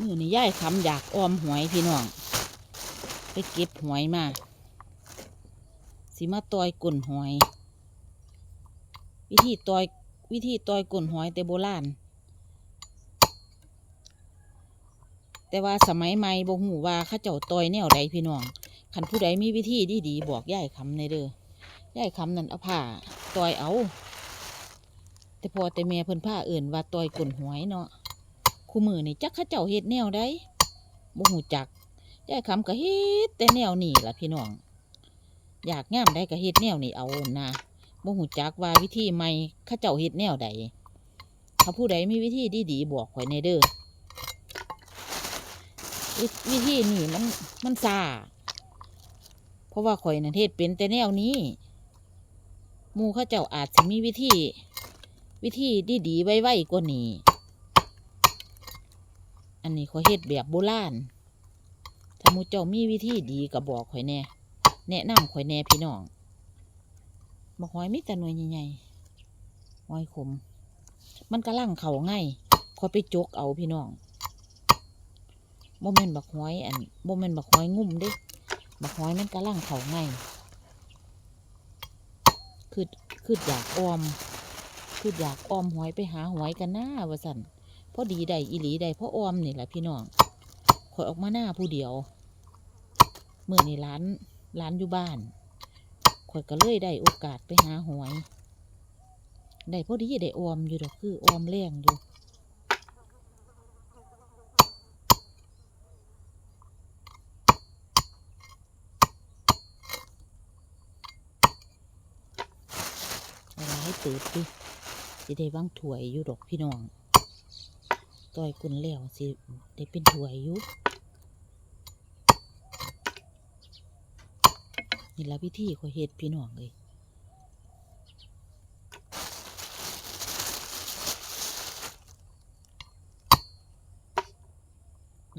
มือนี่ย่ายคำอยากออมหวยพี่น้อง ไปเก็บหวยมาสิมาตอยกุ่นหอย วิธีตอยวิธีตอยกุ่นหอยแต่โบราณแต่ว่าสมัยใหม่บ่หูว่าข้าเจ้าตอยแนวใดพี่น้องคันผู้ใดมีวิธีดีๆบอกย่ายคำในเด้อย่ายคำนั่นเอาผ้าตอยเอา แต่พอแต่แม่เพิ่นผ้าอื่นว่าตอยกุ่นหวยเนาะ คู่มือนี่จักข้าเจ้าเฮ็ดแนวใดบ่หูจักยายคำก็เฮ็ดแต่แนวนี้ล่ะพี่น้อง อยากงามได้ก็เฮ็ดแนวนี้เอานะบ่หูจักว่าวิธีใหม่ข้าเจ้าเฮ็ดแนวใดถ้าผู้ใดมีวิธีดีๆบอกข่อยในเด้อวิธีนี่มันมันซาเพราะว่าข่อยนั่นเฮ็ดเป็นแต่แนวนี้หมู่ข้าเจ้าอาจสิมีวิธี วิธีดีๆไวๆกว่านี้ อันนี้เขาเฮ็ดแบบโบราณถ้ามูเจ้ามีวิธีดีก็บอกข่อยแหน่ แนะนำข่อยแหน่พี่น้องบักหอยมีแต่หน่วยใหญ่ๆหอยขม มันกระลังเขาง่ายคอยไปจกเอาพี่น้องโมเมนบักหอยอันโมเมนบักหอยงุ่มเด้บักหอยมันกระลังเขาง่ายคือคืออยากออม คืออยากออมหอยไปหาหอยกันหน้าว่าสัน พอดีได้อีหลีได้พราะออมนี่แหละพี่น้องข่อยออกมาหน้าผู้เดียวเมื่อนี่ร้านร้านอยู่บ้านข่อยก็เลยได้โอกาสไปหาหอยได้พอดีได้ออมอยู่ดอกคือออมแรงอยู่เวลาให้ตื่นดิสิได้วางถวยอยู่ดอกพี่น้อง ต่อยกุนแล้วสิได้เป็นถ้วยอยู่นี่ละวิธีขอเฮ็ดพี่น้องเลย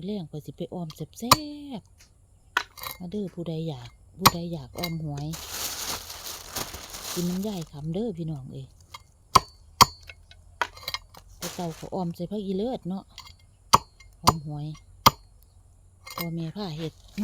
เลี้ยงไปสิไปออมแซ่บๆมาเด้อผู้ใดอยาก ผู้ใดอยากออมหวยกินน้ำย่ายคำเด้อพี่น้องเอ้ เต่เต่าก็ออมใส่ผักอีเลิศเนาะออมหวยพ่อแม่ผ้าเห็ดอื